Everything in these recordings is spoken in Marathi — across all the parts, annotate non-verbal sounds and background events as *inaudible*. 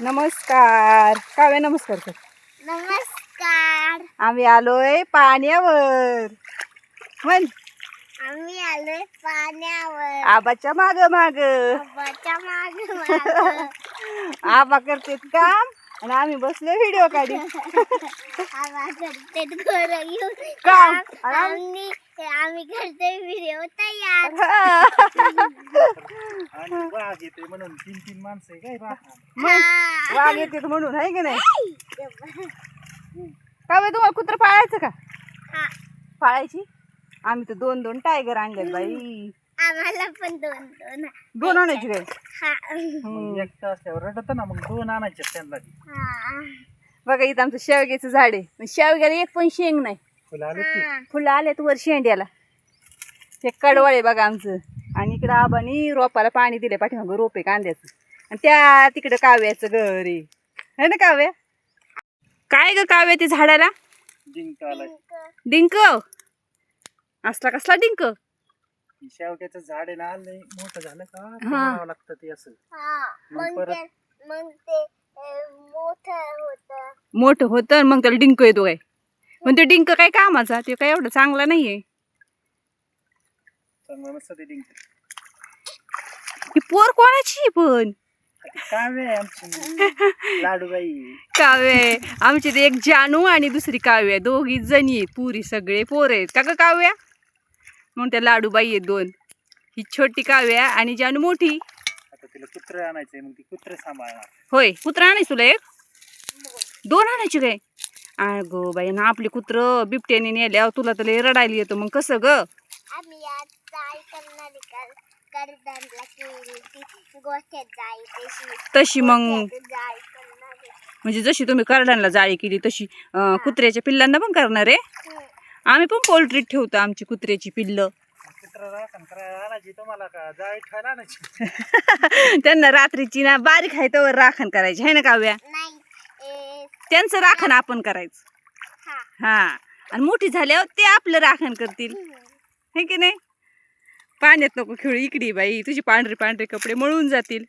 नमस्कार. काव्या नमस्कार कर. नमस्कार. आम्ही आलोय पाण्यावर. म्हण. आम्ही आलोय पाण्यावर. आबाच्या माग माग. आबाच्या माग माग. *laughs* आबा करते काम आणि आम्ही बसलो व्हिडिओ काढी. *laughs* आबा करते घर घेऊन काम. आम्ही आम्ही करते व्हिडिओ तयार. आणि वाघ येते म्हणून तीन तीन माणसं आहे काय. वाघ *laughs* येते म्हणून आहे की नाही? काव्या तुम्हाला कुत्र पाळायचं का? हा. पाळायची? आम्ही तर दोन दोन टायगर आणले बाई. आम्हाला पण दोन दोन दोन आणायची. काय? हा. एकटा असल्यावर रडत ना मग दोन आणायचे त्यांना. हा. बघा इथं आमचं शेवग्याचं झाड आहे. पण शेवग्याला एक पण शेंग नाही. फुलं आले की. फुलं आलेत वर शेंड्याला. हे कडवळ आहे बघा आमचं. आणि इकडं आबानी रोपाला पाणी दिले पाठीमागं रोप आहे कांद्याचं. आणि त्या तिकडं काव्याचं घर आहे. है ना काव्या? काय ग काव्या ते झाडाला? डिंक. असला कसला डिंक? शेवट्याचं झाड आहे ना आलंय मोठं झालं का? लागतं ते असं. हा. मग मग परत- ते मग ते मोठ होत. मोठं होतं आणि मग त्याला डिंक येतो काय? पण ते डिंक काय कामाचा? ते काय एवढं चांगला नाहीये. चांगलं नसतं ते डिंक. ही पोर कोणाची आहे पण? काव्य आहे आमची. *laughs* लाडूबाई. काव्य आहे. आमची ते एक जानू आणि दुसरी काव्य आहे. दोघी जणी पुरी सगळे पोर आहेत. का ग काव्या? मग त्या लाडूबाई आहेत दोन. ही छोटी काव्या आणि जानू मोठी. आता तिला कुत्र आणायचंय. मग ती कुत्र सांभाळणार. होय. कुत्र आणायच तुला एक? दोन आणायची काय? अगो बाई ना आपली कुत्र बिबट्याने नेल्यावर तुला तर लय रडायला येतं. मग कसं ग? आम्ही आज करणारी तशी मग म्हणजे जशी तुम्ही करड्यांना जाळी केली तशी कुत्र्याच्या पिल्लांना पण करणार आहे. आम्ही पण पोल्ट्रीत ठेवतो आमची कुत्र्याची पिल्लं. *laughs* त्यांना रात्रीची ना बारीक आहे तर राखण करायची आहे ना काव्या? त्यांचं राखण आपण करायचं. हा. हा. आणि मोठी झाल्यावर ते आपलं राखण करतील. हे की नाही? पाण्यात नको खेळू इकडे बाई तुझी पांढरे पांढरे कपडे मळून जातील.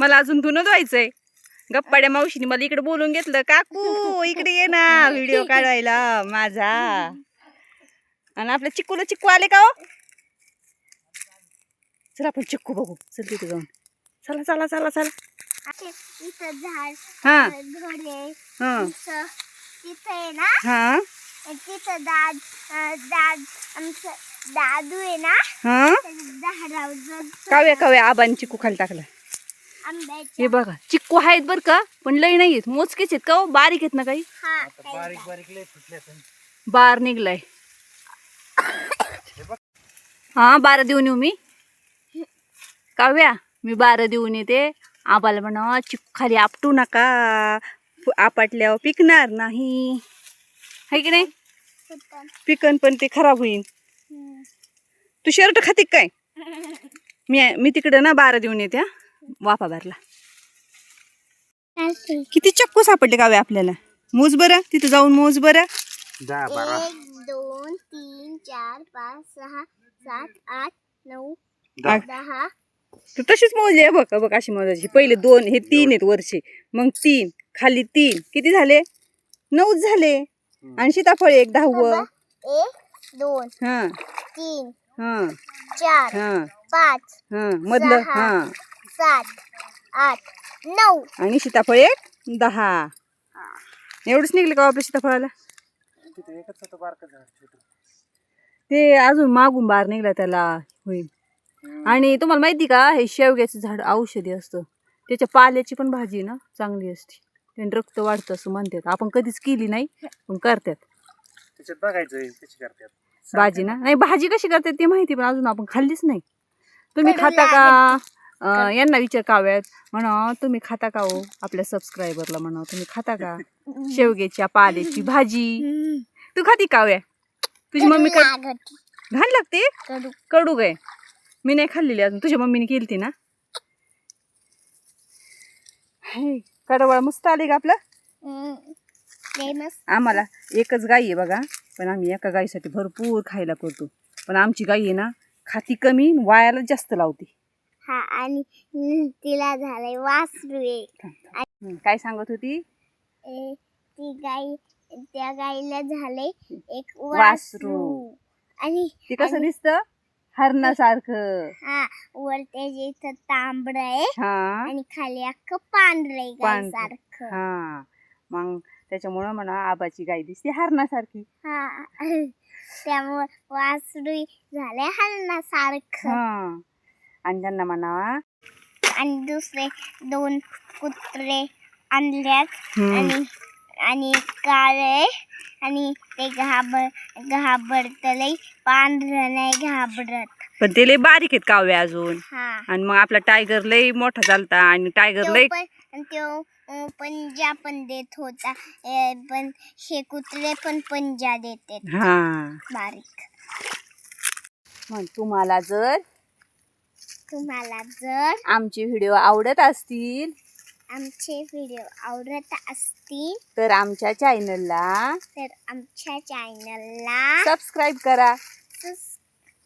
मला अजून धुणं धुवायचंय. गप्पाड्या मावशीने मला इकडे बोलून घेतलं काकू इकडे ये ना व्हिडिओ काढायला माझा. आणि आपल्या चिक्कूला चिक्कू आले का हो? चल आपण चिक्कू बघू. चल तिथे जाऊन. चला चला चला चला. हा. हा. तिथं आहे ना? तिथं दाद दाद आमचं दादू आहे ना हा? त्याच्या झाडावर जाऊन काव्या काव्या आबांनी चिक्कू खाली टाकला. आंब्याच्या. हे बघा चिक्कू आहेत बरं का पण लई नाही आहेत. मोजकेच आहेत का हो? बारीक आहेत ना काही? हा आता बारीक बारीक लय फुटले पण बार निघलाय. हा बारा देऊन येऊ मी. काव्या मी बारा देऊन येते. आबाला म्हणा चिक्कू खाली आपटू नका. आपटल्यावर पिकणार नाही. है की नाही. पिकन. पण ते खराब होईल. तू शर्ट खाते काय? मी मी तिकडं ना बारा देऊन येते वाफा भरला. चालतंय. किती चक्कू सापडले काव्या आपल्याला? मोज बरं तिथं जाऊन मोज बरं. दहा बारा एक दोन तीन चार पाच सहा सात आठ नऊ दहा. तर तशीच मोजली आहे बघ बघ अशी मोजायची. पहिले दोन हे तीन आहेत वरचे. मग तीन खाली तीन. किती झाले? नऊच झाले. आणि सीताफळ एक दहावं. एक दोन हा. तीन हा. चार हा. पाच हा. मधलं सहा. हा. सात आठ नऊ. आणि सीताफळ एक दहा. एवढंच निघलं का आपल्या सीताफळाला? ते अजून मागून बार निघला त्याला. होईल आणि तुम्हाला माहिती का हे शेवग्याचं झाड औषधी असतं. त्याच्या पाल्याची पण भाजी ना चांगली असते. त्याने रक्त वाढतं असं म्हणतात. आपण कधीच केली नाही पण करतात. त्याच्यात बघायचं कशी करतात. भाजी ना? नाही भाजी कशी करतात ते माहिती पण अजून आपण खाल्लीच नाही. तुम्ही खाता का? अं, यांना विचार काव्यात. म्हणा तुम्ही खाता का हो? आपल्या सबस्क्रायबरला म्हणा तुम्ही खाता का? *laughs* शेवग्याच्या पाल्याची भाजी. *laughs* तू खाती काव्या? तुझी मम्मी घाण लागते? कडू. कडू काय? मी नाही खाल्लेली अजून. तुझ्या मम्मीने केली ना? हे, कडवळ मस्त आली का आपलं? आम्हाला एकच गाई आहे बघा. पण आम्ही एका गाईसाठी भरपूर खायला करतो. पण आमची गाई आहे ना खाती कमी वायाला जास्त लावते. हा आणि तिला झालंय वासरू एक. काय सांगत होती? ए, ती गाई त्या गाईला झालंय एक वासरू. वासरू. आणि ती कसं दिसतं? हरणासारखं. हा वर त्याच्या इथं तांबड आहे. हा. आणि खाली अख्खं पांढरं आहे पांढरं. गाईसारखं. हा. मग त्याच्यामुळं म्हणा आबाची गाय दिसते हरणासारखी. हा. त्यामुळे वासरू झालंय हलण्यासारखं हा. आणि त्यांना म्हणावा आणि दुसरे दोन कुत्रे आणल्यात. हम्म. आणि आणि काळे. आणि ते घाबर घाबरतलंय पांढरं नाही घाबरत. पण ते लय बारीक आहेत काव्या अजून. हा. आणि मग आपला टायगर लय मोठा चालता आणि टायगर लय पण तो पंजा पण देत होता. पण हे कुत्रे पण पंजा देतात हा. बारीक. मग तुम्हाला जर तुम्हाला जर आमचे व्हिडिओ आवडत असतील आमचे व्हिडिओ आवडत असतील तर आमच्या चॅनलला तर आमच्या चॅनलला सबस्क्राईब करा.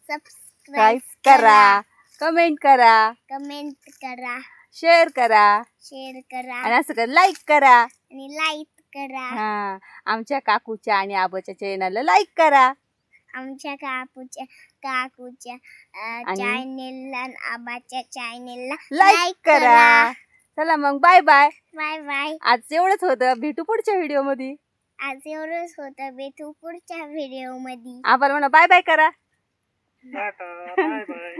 सबस्क्राईब करा. कमेंट करा. कमेंट करा. शेअर करा. शेअर करा. आणि असं कर लाईक करा. आणि लाईक करा. हा आमच्या काकूच्या आणि आबाच्या चॅनलला लाईक करा. आमच्या काकूच्या काकूच्या आणि- चॅनेलला आबाच्या चॅनेलला लाईक करा. चला मग बाय बाय बाय बाय आज एवढंच होतं भेटू पुढच्या व्हिडिओमध्ये आज एवढंच होतं भेटू पुढच्या व्हिडिओमध्ये आबाला म्हणा बाय बाय करा. Tata bye bye